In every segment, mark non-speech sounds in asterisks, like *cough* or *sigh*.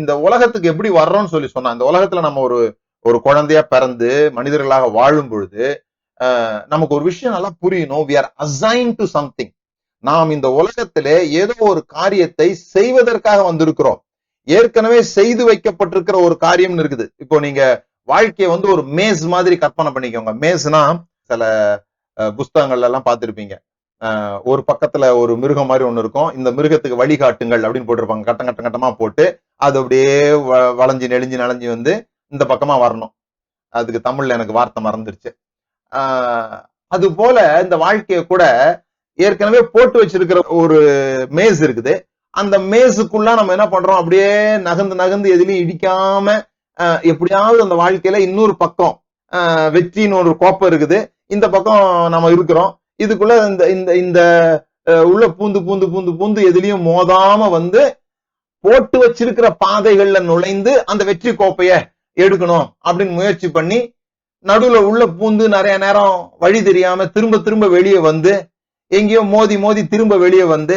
இந்த உலகத்துக்கு எப்படி வர்றோம்னு சொல்லி சொன்னா இந்த உலகத்துல நம்ம ஒரு ஒரு குழந்தையா பிறந்து மனிதர்களாக வாழும் பொழுது நமக்கு ஒரு விஷயம் நல்லா புரியணும். We are assign to something நாம் இந்த உலகத்திலே ஏதோ ஒரு காரியத்தை செய்வதற்காக வந்திருக்கிறோம். ஏற்கனவே செய்து வைக்கப்பட்டிருக்கிற ஒரு காரியம்னு இருக்குது. இப்போ நீங்க வாழ்க்கையை வந்து ஒரு மேஸ் மாதிரி கற்பனை பண்ணிக்கோங்க. மேஸ்னா சில புஸ்தகங்கள்ல எல்லாம் பார்த்துருப்பீங்க. ஒரு பக்கத்துல ஒரு மிருகம் மாதிரி ஒண்ணு இருக்கும். இந்த மிருகத்துக்கு வழிகாட்டுங்கள் அப்படின்னு போட்டிருப்பாங்க. கட்டம் கட்டம் கட்டமா போட்டு அது அப்படியே வ- வளைஞ்சு நெளிஞ்சு நெளிஞ்சு வந்து இந்த பக்கமா வரணும். அதுக்கு தமிழ்ல எனக்கு வார்த்தை மறந்துருச்சு. அது போல இந்த வாழ்க்கையை கூட ஏற்கனவே போட்டு வச்சிருக்கிற ஒரு மேஸ் இருக்குது. அந்த மேஸுக்குள்ள நம்ம என்ன பண்றோம்? அப்படியே நகர்ந்து நகர்ந்து எதுலையும் இடிக்காம எப்படியாவது அந்த வாழ்க்கையில இன்னொரு பக்கம் வெற்றின்னு ஒரு கோப்பம் இருக்குது. இந்த பக்கம் நம்ம இருக்கிறோம். இதுக்குள்ள இந்த இந்த இந்த உள்ள பூந்து பூந்து பூந்து பூந்து எதுலயும் மோதாம வந்து போட்டு வச்சிருக்கிற பாதைகள்ல நுழைந்து அந்த வெற்றி கோப்பைய எடுக்கணும் அப்படின்னு முயற்சி பண்ணி நடுவுல உள்ள பூந்து நிறைய நேரம் வழி தெரியாம திரும்ப திரும்ப வெளியே வந்து எங்கேயோ மோதி மோதி திரும்ப வெளியே வந்து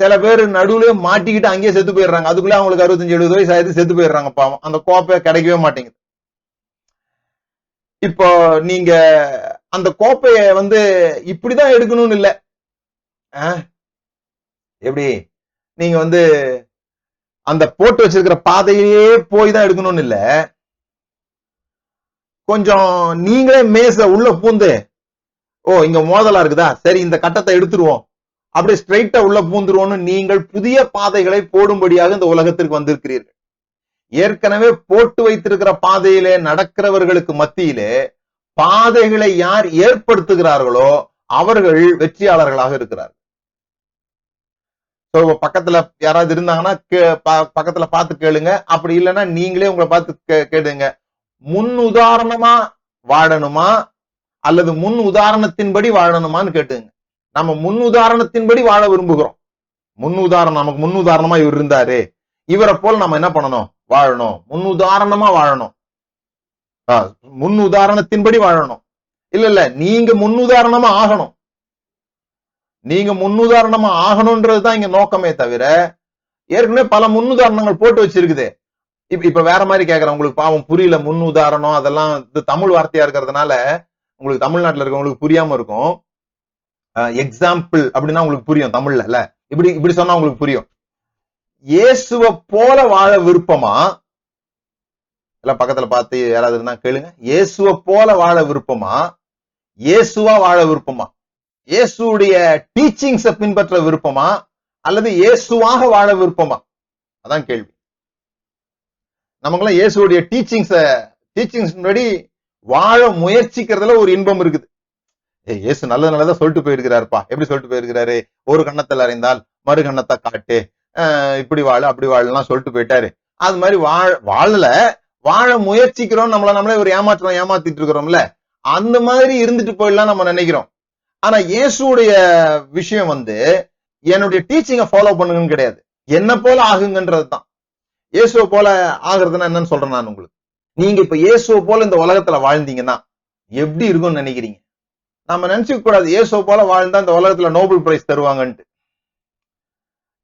சில பேர் நடுவுல மாட்டிக்கிட்டு அங்கேயே செத்து போயிடுறாங்க. அதுக்குள்ள அவங்களுக்கு அறுபத்தஞ்சு எழுபது வயசு ஆயிடுச்சு செத்து போயிடுறாங்க பாவம். அந்த கோப்பை கிடைக்கவே மாட்டேங்குது. இப்போ நீங்க அந்த கோப்பைய வந்து இப்படிதான் எடுக்கணும்னு இல்லை. ஆ? எப்படி? நீங்க வந்து அந்த போட்டு வச்சிருக்கிற பாதையிலேயே போய் தான் எடுக்கணும்னு இல்ல. கொஞ்சம் நீங்களே மேச உள்ள பூந்து ஓ இங்க மோதலா இருக்குதா? சரி இந்த கட்டத்தை எடுத்துருவோம். அப்படியே ஸ்ட்ரைட்டா உள்ள பூந்துருவோம்னு நீங்கள் புதிய பாதைகளை போடும்படியாக இந்த உலகத்திற்கு வந்திருக்கிறீர்கள். ஏற்கனவே போட்டு வைத்திருக்கிற பாதையிலே நடக்கிறவர்களுக்கு மத்தியிலே பாதைகளை யார் ஏற்படுத்துகிறார்களோ அவர்கள் வெற்றியாளர்களாக இருக்கிறார்கள். ஸோ பக்கத்துல யாராவது இருந்தாங்கன்னா கே- ப- பக்கத்துல பார்த்து கேளுங்க. அப்படி இல்லைன்னா நீங்களே உங்களை பார்த்து கே- கேளுங்க முன் உதாரணமா வாழணுமா? அல்லது முன் உதாரணத்தின்படி வாழணுமான்னு கேட்டுங்க. நம்ம முன் உதாரணத்தின்படி வாழ விரும்புகிறோம். முன் உதாரணம் நமக்கு முன் உதாரணமா இவர் இருந்தாரு. இவரை போல் நம்ம என்ன பண்ணணும்? வாழணும். முன் உதாரணமா வாழணும். முன் உதாரணத்தின்படி வாழணும். இல்ல இல்ல நீங்க முன் உதாரணமா ஆகணும். நீங்க முன்னுதாரணமா ஆகணும்ன்றதுதான் இங்க நோக்கமே தவிர ஏற்கனவே பல முன்னுதாரணங்கள் போட்டு வச்சிருக்குது. இப்ப இப்ப வேற மாதிரி கேக்குறேன். உங்களுக்கு பாவம் புரியல முன் உதாரணம் அதெல்லாம் இது தமிழ் வார்த்தையா இருக்கிறதுனால உங்களுக்கு தமிழ்நாட்டுல இருக்கவங்களுக்கு புரியாம இருக்கும். எக்ஸாம்பிள் அப்படின்னா உங்களுக்கு புரியும் தமிழ்ல இல்ல? இப்படி இப்படி சொன்னா உங்களுக்கு புரியும். இயேசுவ போல வாழ விருப்பமா? எல்லாம் பக்கத்துல பார்த்து யாராவது இருந்தா கேளுங்க. இயேசுவ போல வாழ விருப்பமா? இயேசுவா வாழ விருப்பமா? இயேசுடைய டீச்சிங்ஸ பின்பற்ற விருப்பமா? அல்லது இயேசுவாக வாழ விருப்பமா? அதான் கேள்வி. நமக்கெல்லாம் இயேசுடைய டீச்சிங்ஸ டீச்சிங்ஸ் முன்னாடி வாழ முயற்சிக்கிறதுல ஒரு இன்பம் இருக்குது. ஏய் இயேசு நல்லது நல்லதா சொல்லிட்டு போயிருக்கிறாருப்பா. எப்படி சொல்லிட்டு போயிருக்கிறாரு? ஒரு கண்ணத்தில் அறிந்தால் மறு கண்ணத்தை காட்டு. இப்படி வாழ அப்படி வாழலாம் சொல்லிட்டு போயிட்டாரு. அது மாதிரி வாழ வாழல வாழ முயற்சிக்கிறோம் நம்மள நம்மளே ஒரு ஏமாற்றம் ஏமாத்திட்டு இருக்கிறோம்ல. அந்த மாதிரி இருந்துட்டு போயிடலாம் நம்ம நினைக்கிறோம். ஆனா இயேசுடைய விஷயம் வந்து என்னுடைய டீச்சிங்கை ஃபாலோ பண்ணுங்கன்னு கிடையாது. என்ன போல ஆகுங்கன்றது தான். இயேசுவை போல ஆகுறதுன்னா என்னன்னு சொல்றேன் நான் உங்களுக்கு. நீங்க இப்ப இயேசுவை போல இந்த உலகத்துல வாழ்ந்தீங்கன்னா எப்படி இருக்கும்னு நினைக்கிறீங்க? நம்ம நினைச்சுக்க கூடாது இயேசுவை போல வாழ்ந்தா இந்த உலகத்துல நோபல் பிரைஸ் தருவாங்கன்ட்டு.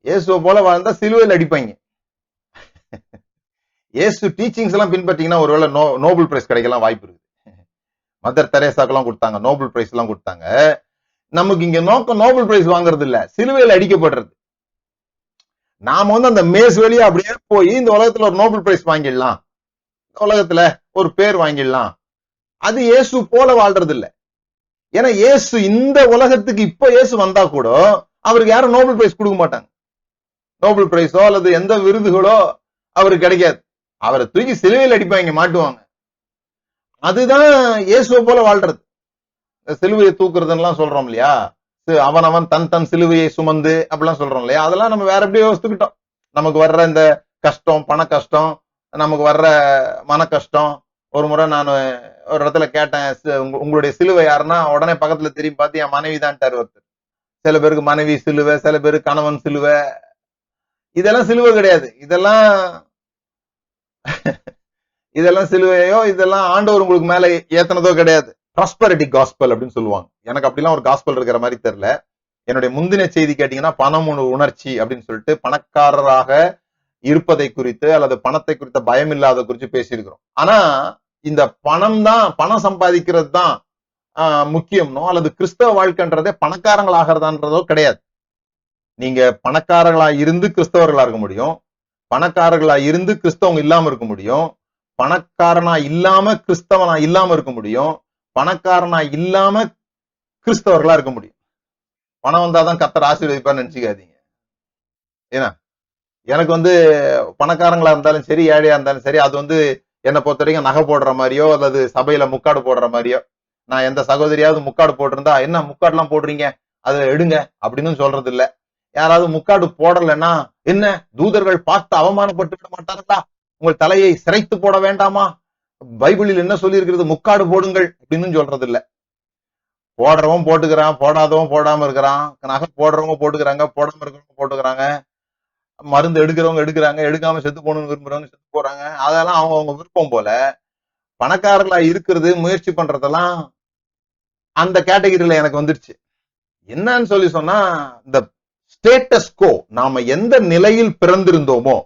இயேசுவை போல வாழ்ந்தா சிலுவையில் அடிப்பாங்க. இயேசு டீச்சிங்ஸ் எல்லாம் பின்பற்றீங்கன்னா ஒருவேளை நோ நோபல் பிரைஸ் கிடைக்கலாம் வாய்ப்பு இருக்கு மதர் தெரேசாக்கெல்லாம் கொடுத்தாங்க நோபல் பிரைஸ் எல்லாம் கொடுத்தாங்க. நமக்கு இங்க நோக்கம் நோபல் பிரைஸ் வாங்குறது இல்ல. சிலுவையில் அடிக்கப்படுறது. நாம வந்து அந்த மேஸ் வழியா அப்படியே போய் இந்த உலகத்துல ஒரு நோபல் பிரைஸ் வாங்கிடலாம். இந்த உலகத்துல ஒரு பேர் வாங்கிடலாம். அது இயேசு போல வாழ்றது இல்ல. ஏன்னா இயேசு இந்த உலகத்துக்கு இப்ப இயேசு வந்தா கூட அவருக்கு யாரும் நோபல் பிரைஸ் கொடுக்க மாட்டாங்க. நோபல் பிரைஸோ அல்லது எந்த விருதுகளோ அவருக்கு கிடைக்காது. அவரை தூக்கி சிலுவையில் அடிப்பாங்க மாட்டுவாங்க. அதுதான் இயேசுவை போல வாழ்றது. சிலுவையை தூக்குறதுலாம் சொல்றோம் இல்லையா? அவன் அவன் தன் தன் சிலுவையை சுமந்து அப்படிலாம் சொல்றோம் இல்லையா? அதெல்லாம் நம்ம வேற எப்படியோ யோசித்துக்கிட்டோம் நமக்கு வர்ற இந்த கஷ்டம் பண கஷ்டம் நமக்கு வர்ற மன கஷ்டம். ஒரு முறை நான் ஒரு இடத்துல கேட்டேன் உங்களுடைய சிலுவை யாருன்னா உடனே பக்கத்துல திரும்பி பார்த்து என் மனைவி தான்ட்டார் ஒருத்தர். சில பேருக்கு மனைவி சிலுவை சில பேருக்கு கணவன் சிலுவை. இதெல்லாம் சிலுவை கிடையாது. இதெல்லாம் *laughs* இதெல்லாம் சிலுவையோ இதெல்லாம் ஆண்டவர் உங்களுக்கு மேல ஏத்தனதோ கிடையாது. ப்ராஸ்பரிட்டி காஸ்பல் அப்படின்னு சொல்லுவாங்க. எனக்கு அப்படிலாம் ஒரு காஸ்பல் இருக்கிற மாதிரி தெரியல. என்னுடைய முந்தின செய்தி கேட்டீங்கன்னா பணம் ஒரு உணர்ச்சி அப்படின்னு சொல்லிட்டு பணக்காரராக இருப்பதை குறித்து அல்லது பணத்தை குறித்த பயம் இல்லாத குறித்து பேசியிருக்கிறோம். ஆனா இந்த பணம் தான் பணம் சம்பாதிக்கிறது தான் ஆஹ், முக்கியம்னோ அல்லது கிறிஸ்தவ வாழ்க்கைன்றதே பணக்காரங்களாகிறதான்றதோ கிடையாது. நீங்க பணக்காரர்களா இருந்து கிறிஸ்தவர்களா இருக்க முடியும். பணக்காரர்களா இருந்து கிறிஸ்தவங்க இல்லாம இருக்க முடியும். பணக்காரனா இல்லாம கிறிஸ்தவனா இல்லாம இருக்க முடியும். பணக்காரனா இல்லாம கிறிஸ்தவர்களா இருக்க முடியும். பணம் வந்தாதான் கத்தர் ஆசீர்வதிப்பான்னு நினைச்சுக்காதீங்க. ஏன்னா எனக்கு வந்து பணக்காரங்களா இருந்தாலும் சரி ஏழையா இருந்தாலும் சரி அது வந்து என்னை பொறுத்த வரைக்கும் நகை போடுற மாதிரியோ அல்லது சபையில முக்காடு போடுற மாதிரியோ நான் எந்த சகோதரியாவது முக்காடு போட்டிருந்தா என்ன முக்காடுலாம் போடுறீங்க? அதை எடுங்க அப்படின்னு சொல்றது இல்ல யாராவது முக்காடு போடலைன்னா என்ன? தூதர்கள் பார்த்து அவமானப்பட்டு விட மாட்டார்களா? உங்கள் தலையை சிரைத்து போட வேண்டாமா? பைபிளில் என்ன சொல்லி இருக்கிறது முக்காடு போடுங்கள் அப்படின்னு சொல்றது இல்ல போடுறவன் போட்டுக்கிறான் போடாதவன் போடாம இருக்கிறான். நகை போடுறவங்க போட்டுக்கிறாங்க போடாம இருக்கிறவங்க போட்டுக்கிறாங்க. மருந்து எடுக்கிறவங்க எடுக்கிறாங்க எடுக்காம செத்து போகணும்னு விரும்புறவங்க செத்து போறாங்க. அதெல்லாம் அவங்க அவங்க விருப்பம் போல பணக்காரர்களா இருக்கிறது முயற்சி பண்றதெல்லாம் அந்த கேட்டகரியில எனக்கு வந்துருச்சு. என்னன்னு சொல்லி சொன்னா இந்த ஸ்டேட்டஸ் கோ நாம எந்த நிலையில் பிறந்திருந்தோமோ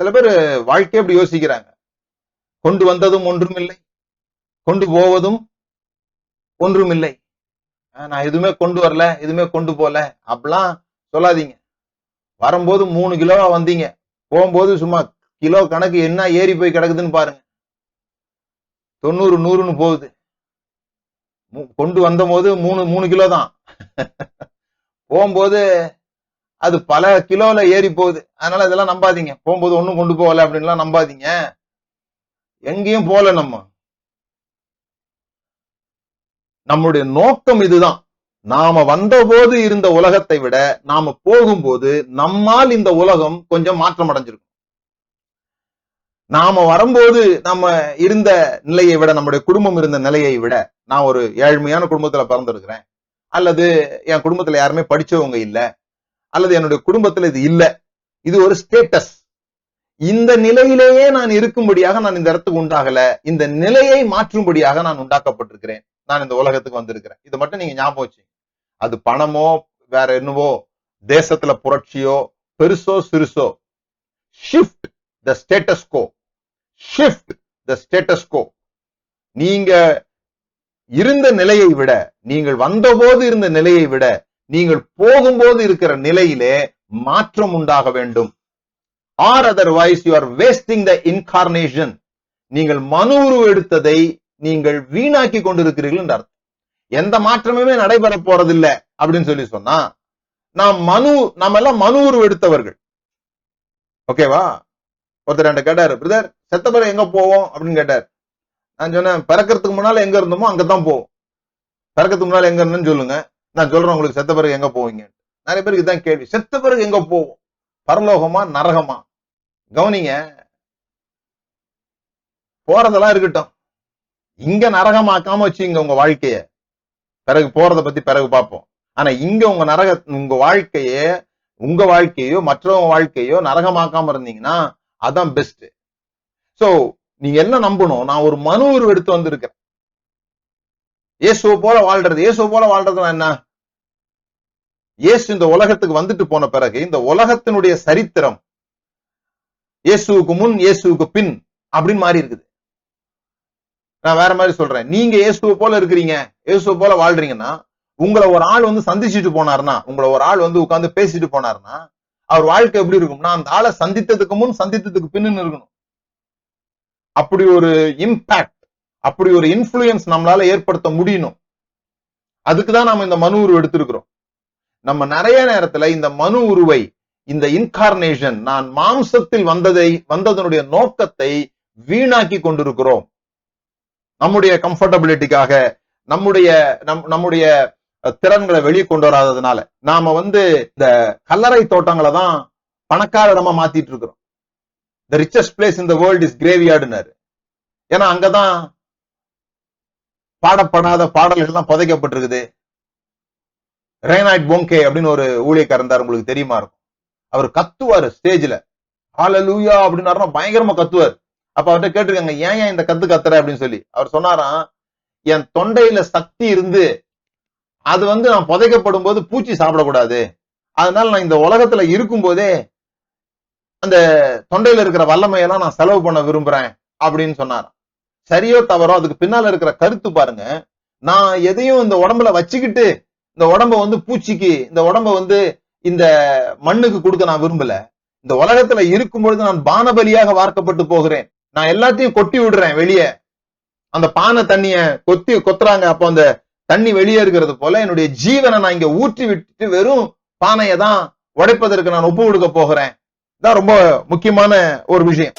சில பேர் வாழ்க்கையை அப்படி யோசிக்கிறாங்க. கொண்டு வந்ததும் ஒன்றுமில்லை. கொண்டு போவதும் ஒன்றுமில்லை. ஆஹ் நான் எதுவுமே கொண்டு வரல எதுவுமே கொண்டு போல. அப்படிலாம் சொல்லாதீங்க. வரும்போது மூணு கிலோவா வந்தீங்க. போகும்போது சும்மா கிலோ கணக்கு என்ன ஏறி போய் கிடக்குதுன்னு பாருங்க. தொண்ணூறு நூறுன்னு போகுது. மு- கொண்டு வந்த போது மூணு மூணு கிலோ தான். போகும்போது அது பல கிலோல ஏறி போகுது. அதனால இதெல்லாம் நம்பாதீங்க. போகும்போது ஒன்றும் கொண்டு போகல அப்படின்லாம் நம்பாதீங்க. எங்கேயும் போல நம்ம. நம்முடைய நோக்கம் இதுதான். நாம வந்தபோது இருந்த உலகத்தை விட நாம போகும்போது நம்மால் இந்த உலகம் கொஞ்சம் மாற்றம் அடைஞ்சிருக்கும். நாம வரும்போது நம்ம இருந்த நிலையை விட நம்முடைய குடும்பம் இருந்த நிலையை விட நான் ஒரு ஏழ்மையான குடும்பத்துல பிறந்திருக்கிறேன். அல்லது என் குடும்பத்துல யாருமே படிச்சவங்க இல்ல. அல்லது என்னுடைய குடும்பத்துல இது இல்ல. இது ஒரு ஸ்டேட்டஸ் இந்த நிலையிலேயே நான் இருக்கும்படியாக நான் இந்த இடத்துக்கு உண்டாகல இந்த நிலையை மாற்றும்படியாக நான் உண்டாக்கப்பட்டிருக்கிறேன். நான் இந்த உலகத்துக்கு வந்திருக்கிறேன். இதை மட்டும் நீங்க ஞாபகம் வச்சு அது பணமோ வேற என்னவோ தேசத்துல புரட்சியோ பெருசோ சிறுசோ shift the status quo shift the status quo நீங்க இருந்த நிலையை விட நீங்கள் வந்தபோது இருந்த நிலையை விட நீங்கள் போகும்போது இருக்கிற நிலையிலே மாற்றம் உண்டாக வேண்டும். Or otherwise you are wasting the incarnation நீங்கள் மனு உருவம் எடுத்ததை நீங்கள் வீணாக்கி கொண்டிருக்கிறீர்கள் என்று அர்த்தம். எந்த மாற்றமுமே நடைபெற போறதில்ல அப்படின்னு சொல்லி சொன்னா நாம் மனு நம்ம எல்லாம் மனு உருவம் எடுத்தவர்கள். ஓகேவா ஒருத்தர் என்கிட்ட கேட்டாரு பிரதர் செத்த பிறகு எங்க போவோம்? அப்படின்னு கேட்டார். நான் சொன்னேன் பிறக்கிறதுக்கு முன்னால எங்க இருந்தோமோ அங்கதான் போவோம். பிறக்கிறதுக்கு முன்னால எங்க இருந்தேன்னு சொல்லுங்க. நான் சொல்றேன் உங்களுக்கு செத்த பிறகு எங்க போவீங்க நிறைய பேருக்கு இதான் கேள்வி. செத்த பிறகு எங்க போவோம்? பரலோகமா நரகமா? கவனிங்க. போறதெல்லாம் இருக்கட்டும். இங்க நரகமாக்காம வச்சுங்க உங்க வாழ்க்கைய. பிறகு போறத பத்தி பிறகு பார்ப்போம். ஆனா இங்க உங்க நரக உங்க வாழ்க்கைய உங்க வாழ்க்கையோ மற்றவங்க வாழ்க்கையோ நரகமாக்காம இருந்தீங்கன்னா அதான் பெஸ்ட் சோ நீங்க என்ன நம்பணும்? நான் ஒரு மனு உருவம் எடுத்து வந்திருக்கிறேன் இயேசுவை போல வாழ்றது இயேசுவை போல வாழ்றதுனா என்ன? இயேசு இந்த உலகத்துக்கு வந்துட்டு போன பிறகு இந்த உலகத்தினுடைய சரித்திரம் இயேசுவுக்கு முன் இயேசுவுக்கு பின் அப்படின்னு மாறி இருக்குது. நான் வேற மாதிரி சொல்றேன். நீங்க இயேசுவை போல இருக்கிறீங்க இயேசுவை போல வாழ்றீங்கன்னா உங்களை ஒரு ஆள் வந்து சந்திச்சுட்டு போனாருன்னா உங்களை ஒரு ஆள் வந்து உட்கார்ந்து பேசிட்டு போனாருன்னா அவர் வாழ்க்கை எப்படி இருக்கும்னா அந்த ஆளை சந்தித்ததுக்கு முன் சந்தித்ததுக்கு பின்னு இருக்கணும். அப்படி ஒரு இம்பாக்ட் அப்படி ஒரு இன்ஃபுளுயன்ஸ் நம்மளால ஏற்படுத்த முடியணும். அதுக்குதான் நாம இந்த மனு உருவ எடுத்திருக்கிறோம். நம்ம நிறைய நேரத்துல இந்த மனு உருவை இந்த இன்கார்னேஷன் நான் மாம்சத்தில் வந்ததை வந்ததனுடைய நோக்கத்தை வீணாக்கி கொண்டிருக்கிறோம். நம்முடைய கம்ஃபர்டபிலிட்டிக்காக நம்முடைய நம் நம்முடைய திறன்களை வெளியே கொண்டு வராததுனால நாம வந்து இந்த கல்லறை தோட்டங்களை தான் பணக்கார இடமா மாத்திட்டு இருக்கிறோம் the richest place in the world is கிரேவியார்டுனாரு ஏன்னா அங்கதான் பாடப்படாத பாடல்கள் தான் புதைக்கப்பட்டிருக்குது. ரெய்னாய்ட் போங்கே அப்படின்னு ஒரு ஊழியக்காரன் இருந்தார் உங்களுக்கு தெரியுமா இருக்கும். அவர் கத்துவாரு ஸ்டேஜ்ல ஆலலூயா அப்படின்னாருன்னா பயங்கரமா கத்துவார். அப்ப அவர்கிட்ட கேட்டிருக்காங்க ஏன் ஏன் இந்த கத்து கத்துற? அப்படின்னு சொல்லி. அவர் சொன்னாராம் என் தொண்டையில சக்தி இருந்து அது வந்து நான் புதைக்கப்படும் போது பூச்சி சாப்பிடக்கூடாது. அதனால நான் இந்த உலகத்துல இருக்கும்போதே அந்த தொண்டையில இருக்கிற வல்லமையெல்லாம் நான் செலவு பண்ண விரும்புறேன் அப்படின்னு சொன்னாராம். சரியோ தவறோ அதுக்கு பின்னால இருக்கிற கருத்து பாருங்க. நான் எதையும் இந்த உடம்புல வச்சுக்கிட்டு இந்த உடம்ப வந்து பூச்சிக்கு இந்த உடம்ப வந்து இந்த மண்ணுக்கு கொடுக்க நான் விரும்பல. இந்த உலகத்துல இருக்கும் பொழுது நான் பானபலியாக வார்க்கப்பட்டு போகிறேன். நான் எல்லாத்தையும் கொட்டி விடுறேன் வெளியே. அந்த பானை தண்ணிய கொத்தி கொத்துறாங்க. அப்போ அந்த தண்ணி வெளியே இருக்கிறது போல என்னுடைய ஜீவனை நான் இங்க ஊற்றி விட்டுட்டு வெறும் பானையை தான் உடைப்பதற்கு நான் ஒப்பு கொடுக்க போகிறேன். இதான் ரொம்ப முக்கியமான ஒரு விஷயம்.